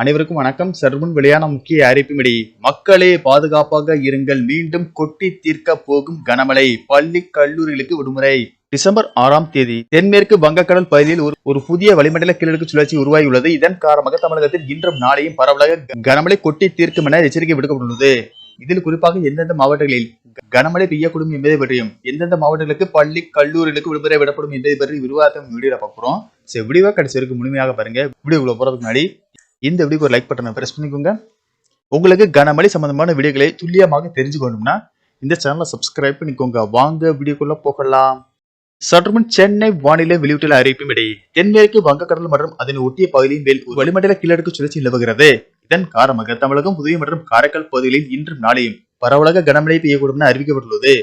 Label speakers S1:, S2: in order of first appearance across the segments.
S1: அனைவருக்கும் வணக்கம் சர்வன் வெளியான முக்கிய அறிவிப்பின்படி மக்களே பாதுகாப்பாக இருங்கள் மீண்டும் கொட்டி தீர்க்க போகும் கனமழை பள்ளி கல்லூரிகளுக்கு விடுமுறை டிசம்பர் ஆறாம் தேதி தென்மேற்கு வங்கக்கடல் பகுதியில் ஒரு ஒரு புதிய வளிமண்டல கிழக்கு சுழற்சி உருவாகியுள்ளது இதன் காரணமாக தமிழகத்தில் இன்றும் நாளையும் பரவலாக கனமழை கொட்டி தீர்க்கும் என எச்சரிக்கை விடுக்கப்பட்டுள்ளது இதில் குறிப்பாக எந்தெந்த மாவட்டங்களில் கனமழை பெய்யக்கூடும் என்பதை பற்றியும் எந்தெந்த மாவட்டங்களுக்கு பள்ளி கல்லூரிகளுக்கு விடுமுறை விடப்படும் என்பதை பற்றி விரிவாக்கம் வீடியோ பார்க்குறோம் சரி விடிவா கடைசி இருக்கு முழுமையாக பாருங்க வீடியோ போறதுக்கு முன்னாடி இந்த வீடியோக்கு ஒரு லைக் பட்டனை ப்ரெஸ் பண்ணிக்கோங்க உங்களுக்கு கனமழை சம்பந்தமான வீடியோக்களை துல்லியமாக தெரிஞ்சுக்கணும்னா இந்த சேனலை சப்ஸ்கிரைப் பண்ணிக்கோங்க வாங்க வீடியோக்குள்ளே போகலாம் சற்றுமுன் சென்னை வானிலை வெளியிட்டுள்ள அறிவிப்பும் இடையே தென்மேற்கு வங்கக்கடல் மற்றும் அதனை ஒட்டிய பகுதியின் மேல் வளிமண்டல கீழடுக்கு சுழற்சி நிலவுகிறது இதன் காரணமாக தமிழகம் புதுவை மற்றும் காரைக்கால் பகுதிகளில் இன்றும் நாளையும் பரவலாக கனமழை பெய்யக்கூடும் என அறிவிக்கப்பட்டுள்ளது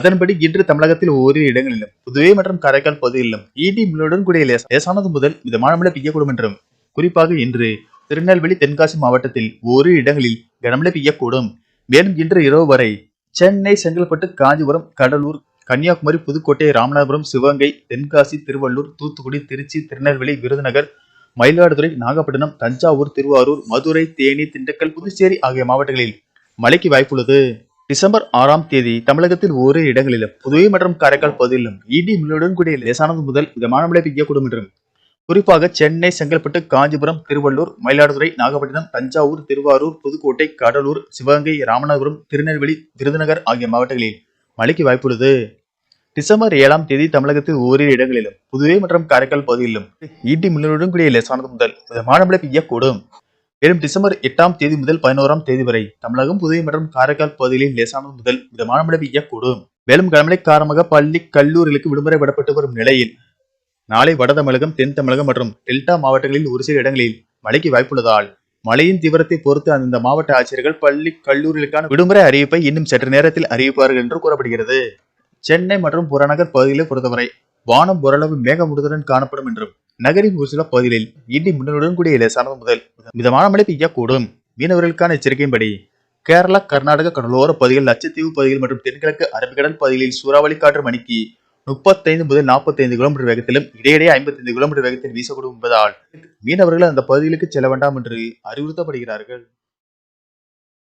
S1: அதன்படி இன்று தமிழகத்தில் ஓரிரு இடங்களிலும் புதுவை மற்றும் காரைக்கால் பகுதிகளிலும் ஈடி e மின்னலுடன் கூடிய லேசானது முதல் மிதமான மழை பெய்யக்கூடும் என்றும் குறிப்பாக இன்று திருநெல்வேலி தென்காசி மாவட்டத்தில் ஒரு இடங்களில் கனமழை பெய்யக்கூடும் மேலும் இன்று இரவு வரை சென்னை செங்கல்பட்டு காஞ்சிபுரம் கடலூர் கன்னியாகுமரி புதுக்கோட்டை ராமநாதபுரம் சிவகங்கை தென்காசி திருவள்ளூர் தூத்துக்குடி திருச்சி திருநெல்வேலி விருதுநகர் மயிலாடுதுறை நாகப்பட்டினம் தஞ்சாவூர் திருவாரூர் மதுரை தேனி திண்டுக்கல் புதுச்சேரி ஆகிய மாவட்டங்களில் மழைக்கு வாய்ப்புள்ளது டிசம்பர் ஆறாம் தேதி தமிழகத்தில் ஒரு இடங்களிலும் புதுவை மற்றும் காரைக்கால் பகுதியிலும் இடி மின்னலுடன் கூடிய லேசானது முதல் மிதமான மழை பெய்யக்கூடும் என்றும் குறிப்பாக சென்னை செங்கல்பட்டு காஞ்சிபுரம் திருவள்ளூர் மயிலாடுதுறை நாகப்பட்டினம் தஞ்சாவூர் திருவாரூர் புதுக்கோட்டை கடலூர் சிவகங்கை ராமநாதபுரம் திருநெல்வேலி விருதுநகர் ஆகிய மாவட்டங்களில் மழைக்கு வாய்ப்புள்ளது டிசம்பர் ஏழாம் தேதி தமிழகத்தில் ஓரிரு இடங்களிலும் புதுவை மற்றும் காரைக்கால் பகுதியிலும் ஈட்டி மின்னலுடன் கூடிய லேசானது முதல் மிதமான மழை பெய்யக்கூடும் மேலும் டிசம்பர் எட்டாம் தேதி முதல் பதினோராம் தேதி வரை தமிழகம் புதுவை மற்றும் காரைக்கால் பகுதிகளில் லேசானது முதல் மிதமான மழை பெய்யக்கூடும் மேலும் கடமழை காரணமாக பள்ளி கல்லூரிகளுக்கு விடுமுறை விடப்பட்டு வரும் நிலையில் நாளை வட தமிழகம் தென் தமிழகம் மற்றும் டெல்டா மாவட்டங்களில் ஒரு சில இடங்களில் மழைக்கு வாய்ப்புள்ளதால் மழையின் தீவிரத்தை பொறுத்து அந்தந்த மாவட்ட ஆட்சியர்கள் பள்ளி கல்லூரிகளுக்கான விடுமுறை அறிவிப்பை இன்னும் சற்று நேரத்தில் அறிவிப்பார்கள் என்று கூறப்படுகிறது சென்னை மற்றும் புறநகர் பகுதிகளை பொறுத்தவரை வானம் ஓரளவு மேகமுடுதலுடன் காணப்படும் என்றும் நகரின் ஒரு சில பகுதிகளில் இடி முன்னுடன் கூடிய லேசானது முதல் மிதமான மழை பெய்யக்கூடும் மீனவர்களுக்கான எச்சரிக்கையின்படி கேரளா கர்நாடக கடலோர பகுதிகள் லட்சத்தீவு பகுதிகள் மற்றும் தென்கிழக்கு அரபிக்கடல் பகுதிகளில் சூறாவளி காற்று மணிக்கு முப்பத்தைந்து முதல் நாற்பத்தைந்து கிலோமீட்டர் வேகத்திலும் இடையிடையே ஐம்பத்தைந்து கிலோமீட்டர் வேகத்தில் வீசக்கூடும் என்பதால் மீனவர்கள் அந்த பகுதிகளுக்கு செல்ல வேண்டாம் என்று அறிவுறுத்தப்படுகிறார்கள்